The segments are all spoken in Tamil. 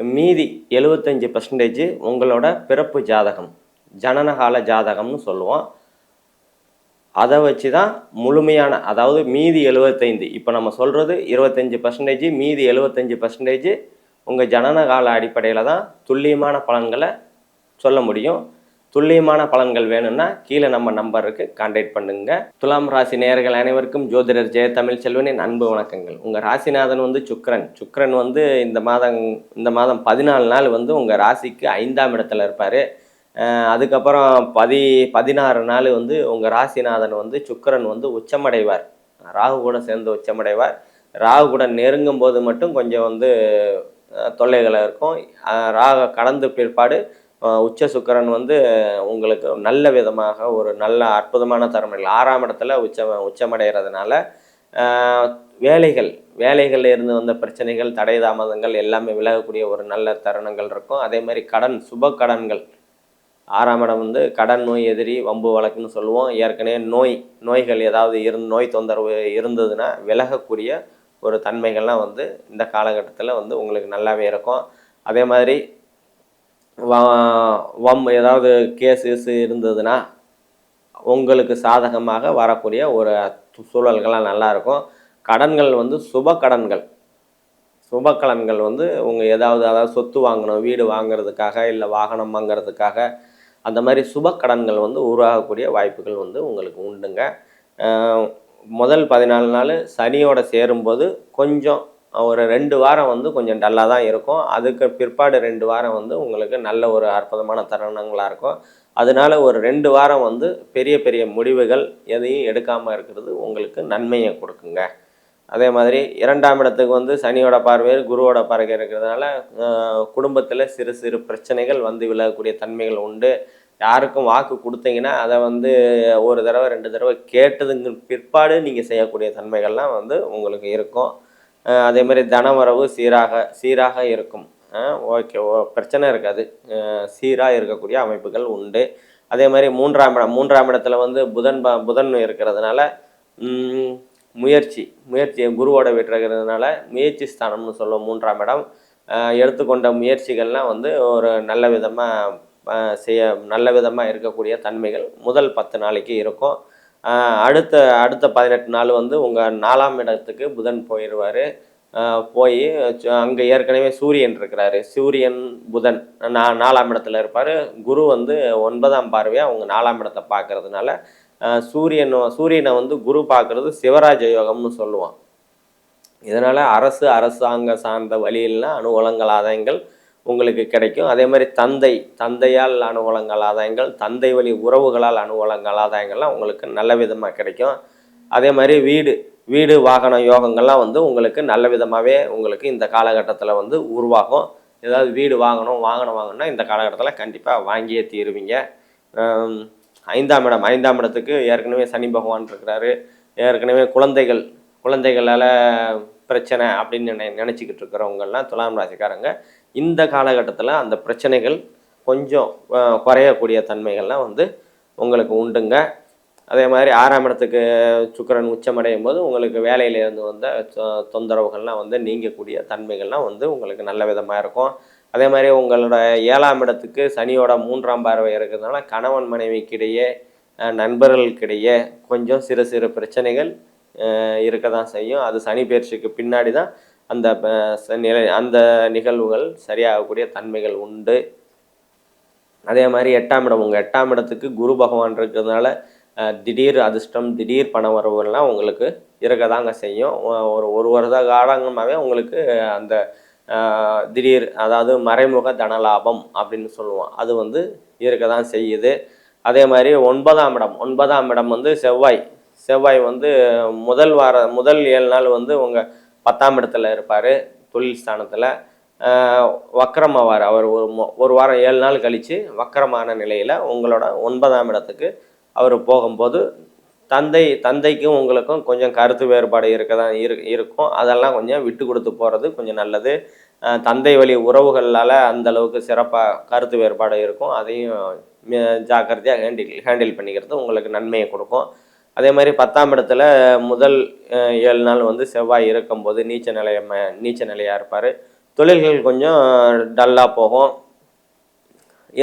மீதி எழுபத்தஞ்சி பர்சன்டேஜ் உங்களோட பிறப்பு ஜாதகம் ஜனனகால ஜாதகம்னு சொல்லுவோம். அதை வச்சு தான் முழுமையான அதாவது மீதி எழுபத்தைந்து இப்போ நம்ம சொல்கிறது இருபத்தஞ்சி பர்சன்டேஜ் மீதி எழுபத்தஞ்சி பர்சன்டேஜ் உங்கள் ஜனனகால அடிப்படையில் தான் துல்லியமான பலன்களை சொல்ல முடியும். துல்லியமான பலன்கள் வேணும்னா கீழே நம்ம நம்பருக்கு கான்டாக்ட் பண்ணுங்க. துலாம் ராசி நேர்கள் அனைவருக்கும் ஜோதிடர் ஜெய தமிழ் செல்வனின் அன்பு வணக்கங்கள். உங்கள் ராசிநாதன் வந்து சுக்கரன். சுக்கரன் வந்து இந்த மாதம் இந்த மாதம் பதினாலு நாள் வந்து உங்கள் ராசிக்கு ஐந்தாம் இடத்துல இருப்பார். அதுக்கப்புறம் பதி பதினாறு நாள் வந்து உங்கள் ராசிநாதன் வந்து சுக்கரன் வந்து உச்சமடைவார். ராகு கூட சேர்ந்து உச்சமடைவார். ராகு கூட நெருங்கும் போது மட்டும் கொஞ்சம் வந்து தொல்லைகளாக இருக்கும். ராக கடந்த பிற்பாடு உச்ச சுக்கரன் வந்து உங்களுக்கு நல்ல விதமாக ஒரு நல்ல அற்புதமான தருணங்கள் ஆறாம் இடத்துல உச்ச உச்சமடைகிறதுனால வேலைகள் வேலைகளில் இருந்து வந்த பிரச்சனைகள் தடை தாமதங்கள் எல்லாமே விலகக்கூடிய ஒரு நல்ல தருணங்கள் இருக்கும். அதே மாதிரி கடன் சுப கடன்கள். ஆறாம் இடம் வந்து கடன் நோய் எதிரி வம்பு வழக்குன்னு சொல்லுவோம். ஏற்கனவே நோய் நோய்கள் ஏதாவது இருந் நோய் தொந்தரவு இருந்ததுன்னா விலகக்கூடிய ஒரு தன்மைகள்லாம் வந்து இந்த காலகட்டத்தில் வந்து உங்களுக்கு நல்லாவே இருக்கும். அதே மாதிரி வம் ஏதாவது கேஸ் கீஸு இருந்ததுன்னா உங்களுக்கு சாதகமாக வரக்கூடிய ஒரு சூழல்கள்லாம் நல்லா இருக்கும் கடன்கள் வந்து சுப கடன்கள். சுப கடன்கள் வந்து உங்கள் ஏதாவது அதாவது சொத்து வாங்கணும் வீடு வாங்குறதுக்காக இல்லை வாகனம் வாங்குறதுக்காக அந்த மாதிரி சுப கடன்கள் வந்து உருவாகக்கூடிய வாய்ப்புகள் வந்து உங்களுக்கு உண்டுங்க. முதல் பதினாலு நாள் சனியோட சேரும்போது கொஞ்சம் ஒரு ரெண்டு வாரம் வந்து கொஞ்சம் டல்லாக தான் இருக்கும். அதுக்கு பிற்பாடு ரெண்டு வாரம் வந்து உங்களுக்கு நல்ல ஒரு அற்புதமான தருணங்களாக இருக்கும். அதனால ஒரு ரெண்டு வாரம் வந்து பெரிய பெரிய முடிவுகள் எதையும் எடுக்காமல் இருக்கிறது உங்களுக்கு நன்மையை கொடுக்குங்க. அதே மாதிரி இரண்டாம் இடத்துக்கு வந்து சனியோட பார்வையில் குருவோட பார்வை இருக்கிறதுனால குடும்பத்தில் சிறு சிறு பிரச்சனைகள் வந்து விலகக்கூடிய தன்மைகள் உண்டு. யாருக்கும் வாக்கு கொடுத்தீங்கன்னா அதை வந்து ஒரு தடவை ரெண்டு தடவை கேட்டதுங்க பிற்பாடு நீங்கள் செய்யக்கூடிய தன்மைகள்லாம் வந்து உங்களுக்கு இருக்கும். அதே மாதிரி தனவரவு சீராக சீராக இருக்கும். ஓகே ஓ பிரச்சனை இருக்காது. சீராக இருக்கக்கூடிய அமைப்புகள் உண்டு. அதே மாதிரி மூன்றாம் இடம் மூன்றாம் இடத்துல வந்து புதன் ப புதன் இருக்கிறதுனால முயற்சி முயற்சி குருவோட வீட்டிருக்கிறதுனால முயற்சி ஸ்தானம்னு சொல்லுவோம் மூன்றாம் இடம். எடுத்துக்கொண்ட முயற்சிகள்லாம் வந்து ஒரு நல்ல விதமாக செய்ய நல்ல விதமாக இருக்கக்கூடிய தன்மைகள் முதல் பத்து நாளைக்கு இருக்கும். அடுத்த அடுத்த பதினெட்டு நாள் வந்து உங்கள் நாலாம் இடத்துக்கு புதன் போயிடுவார் போய் அங்கே ஏற்கனவே சூரியன் இருக்கிறாரு. சூரியன் புதன் நா நாலாம் இடத்துல இருப்பார். குரு வந்து ஒன்பதாம் பார்வையாக அவங்க நாலாம் இடத்தை பார்க்கறதுனால சூரியன் சூரியனை வந்து குரு பார்க்கறது சிவராஜ யோகம்னு சொல்லுவான். இதனால் அரசு அரசாங்க சார்ந்த வழியிலாம் அனுகூலங்கள் ஆதாயங்கள் உங்களுக்கு கிடைக்கும். அதே மாதிரி தந்தை தந்தையால் அனுகூலங்கள் ஆதாயங்கள் தந்தை வழி உறவுகளால் அனுகூலங்கள் ஆதாயங்கள்லாம் உங்களுக்கு நல்ல விதமாக கிடைக்கும். அதே மாதிரி வீடு வீடு வாகன யோகங்கள்லாம் வந்து உங்களுக்கு நல்ல விதமாகவே உங்களுக்கு இந்த காலகட்டத்தில் வந்து உருவாகும். ஏதாவது வீடு வாங்கணும் வாகனம் வாங்கணும்னா இந்த காலகட்டத்தில் கண்டிப்பாக வாங்கியே தீருவீங்க. ஐந்தாம் இடம் ஐந்தாம் இடத்துக்கு ஏற்கனவே சனி பகவான் இருக்கிறாரு. ஏற்கனவே குழந்தைகள் குழந்தைகளால் பிரச்சனை அப்படின்னு நினை நினச்சிக்கிட்டு இருக்கிறவங்கெல்லாம் துலாம் ராசிக்காரங்க இந்த காலகட்டத்தில் அந்த பிரச்சனைகள் கொஞ்சம் குறையக்கூடிய தன்மைகள்லாம் வந்து உங்களுக்கு உண்டுங்க. அதே மாதிரி ஆறாம் இடத்துக்கு சுக்கிரன் உச்சமடையும் போது உங்களுக்கு வேலையிலேருந்து வந்த தொ- தொந்தரவுகள்லாம் வந்து நீங்கக்கூடிய தன்மைகள்லாம் வந்து உங்களுக்கு நல்ல விதமாக இருக்கும். அதே மாதிரி உங்களோட ஏழாம் இடத்துக்கு சனியோட மூன்றாம் பார்வை இருக்கிறதுனால கணவன் மனைவிக்கிடையே நண்பர்களுக்கிடையே கொஞ்சம் சிறு சிறு பிரச்சனைகள் இருக்க தான் செய்யும். அது சனி பயிற்சிக்கு பின்னாடி தான் அந்த நிலை அந்த நிகழ்வுகள் சரியாகக்கூடிய தன்மைகள் உண்டு. அதே மாதிரி எட்டாம் இடம் உங்கள் எட்டாம் இடத்துக்கு குரு பகவான் இருக்கிறதுனால திடீர் அதிர்ஷ்டம் திடீர் பண வரவுகள்லாம் உங்களுக்கு இருக்க தாங்க செய்யும். ஒரு ஒரு வருட காலங்களாகவே உங்களுக்கு அந்த திடீர் அதாவது மறைமுக தனலாபம் அப்படின்னு சொல்லுவோம். அது வந்து இருக்க தான் செய்யுது. அதே மாதிரி ஒன்பதாம் இடம் ஒன்பதாம் இடம் வந்து செவ்வாய். செவ்வாய் வந்து முதல் வார முதல் ஏழு நாள் வந்து உங்கள் பத்தாம் இடத்துல இருப்பார் தொழில் ஸ்தானத்தில். வக்கரமாவார் அவர் ஒரு ஒரு வாரம் ஏழு நாள் கழித்து வக்கரமான நிலையில் உங்களோட ஒன்பதாம் இடத்துக்கு அவர் போகும்போது தந்தை தந்தைக்கும் உங்களுக்கும் கொஞ்சம் கருத்து வேறுபாடு இருக்க தான் இரு இருக்கும். அதெல்லாம் கொஞ்சம் விட்டு கொடுத்து போகிறது கொஞ்சம் நல்லது. தந்தை வழி உறவுகளால் அந்தளவுக்கு சிறப்பாக கருத்து வேறுபாடு இருக்கும். அதையும் ஜாக்கிரதையாக ஹேண்டில் ஹேண்டில் பண்ணிக்கிறது உங்களுக்கு நன்மையை கொடுக்கும். அதே மாதிரி பத்தாம் இடத்துல முதல் ஏழு நாள் வந்து செவ்வாய் இருக்கும்போது நீச்ச நிலைய நீச்ச நிலையாக இருப்பார். தொழில்கள் கொஞ்சம் டல்லாக போகும்.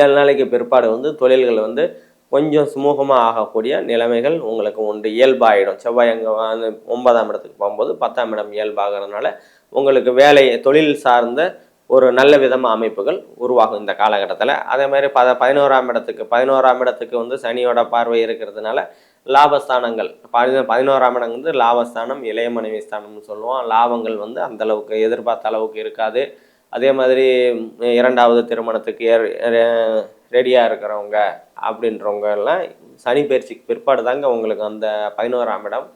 ஏழு நாளைக்கு பிற்பாடு வந்து தொழில்கள் வந்து கொஞ்சம் சுமூகமாக ஆகக்கூடிய நிலைமைகள் உங்களுக்கு உண்டு. இயல்பாகிடும் செவ்வாய் அங்கே வந்து ஒன்பதாம் இடத்துக்கு போகும்போது பத்தாம் இடம் இயல்பாகிறதுனால உங்களுக்கு வேலை தொழில் சார்ந்த ஒரு நல்ல விதமாக அமைப்புகள் உருவாகும் இந்த காலகட்டத்தில். அதே மாதிரி பத பதினோராம் இடத்துக்கு பதினோராம் இடத்துக்கு வந்து சனியோட பார்வை இருக்கிறதுனால லாபஸ்தானங்கள். பதி பதினோராம் இடம் வந்து லாபஸ்தானம் இளைய மனைவி ஸ்தானம்னு சொல்லுவோம். லாபங்கள் வந்து அந்த அளவுக்கு எதிர்பார்த்த அளவுக்கு இருக்காது. அதே மாதிரி இரண்டாவது திருமணத்துக்கு ரெடியாக இருக்கிறவங்க அப்படின்றவங்க எல்லாம் சனி பயிற்சிக்கு பிற்பாடு தாங்க உங்களுக்கு அந்த பதினோராம் இடம்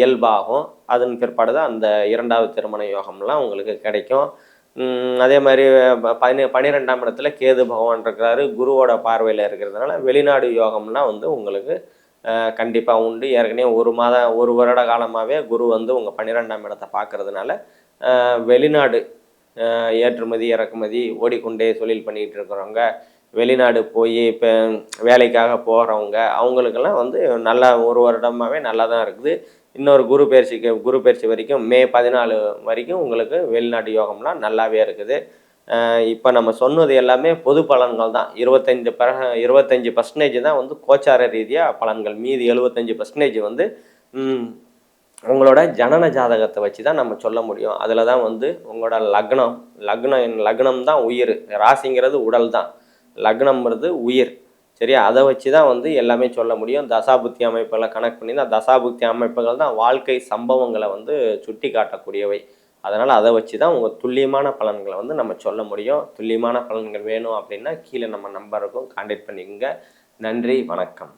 இயல்பாகும். அதன் பிற்பாடு தான் அந்த இரண்டாவது திருமண யோகம்லாம் உங்களுக்கு கிடைக்கும். அதே மாதிரி பதினே பன்னிரெண்டாம் இடத்துல கேது பகவான் இருக்கிறாரு. குருவோட பார்வையில் இருக்கிறதுனால வெளிநாடு யோகம்லாம் வந்து உங்களுக்கு கண்டிப்பாக உண்டு. ஏற்கனவே ஒரு மாதம் ஒரு வருட காலமாகவே குரு வந்து உங்கள் பன்னிரெண்டாம் இடத்தை பார்க்கறதுனால வெளிநாடு ஏற்றுமதி இறக்குமதி ஓடிக்கொண்டே தொழில் பண்ணிகிட்டு இருக்கிறவங்க வெளிநாடு போய் இப்போ வேலைக்காக போகிறவங்க அவங்களுக்கெல்லாம் வந்து நல்லா ஒரு வருடமாகவே நல்லா தான் இருக்குது. இன்னொரு குரு பயிற்சிக்கு குரு பயிற்சி வரைக்கும் மே பதினாலு வரைக்கும் உங்களுக்கு வெளிநாட்டு யோகம்லாம் நல்லாவே இருக்குது. இப்போ நம்ம சொன்னது எல்லாமே பொது பலன்கள் தான். இருபத்தஞ்சு பர இருபத்தஞ்சி பர்சன்டேஜ் தான் வந்து கோச்சார ரீதியாக பலன்கள். மீதி எழுபத்தஞ்சி பர்சன்டேஜ் வந்து உங்களோட ஜனன ஜாதகத்தை வச்சு தான் நம்ம சொல்ல முடியும். அதில் தான் வந்து உங்களோட லக்னம் லக்னம் லக்னம் தான் உயிர். ராசிங்கிறது உடல் தான். லக்னம்ங்கிறது உயிர். சரியா? அதை வச்சு தான் வந்து எல்லாமே சொல்ல முடியும். தசாபுத்தி அமைப்புகளை கனெக்ட் பண்ணி தான் தசாபுத்தி அமைப்புகள் தான் வாழ்க்கை சம்பவங்களை வந்து சுட்டி காட்டக்கூடியவை அதனால் அதை வச்சு தான் உங்கள் துல்லியமான பலன்களை வந்து நம்ம சொல்ல முடியும். துல்லியமான பலன்கள் வேணும் அப்படின்னா கீழே நம்ம நம்பருக்கும் கான்டாக்ட் பண்ணிக்கோங்க. நன்றி வணக்கம்.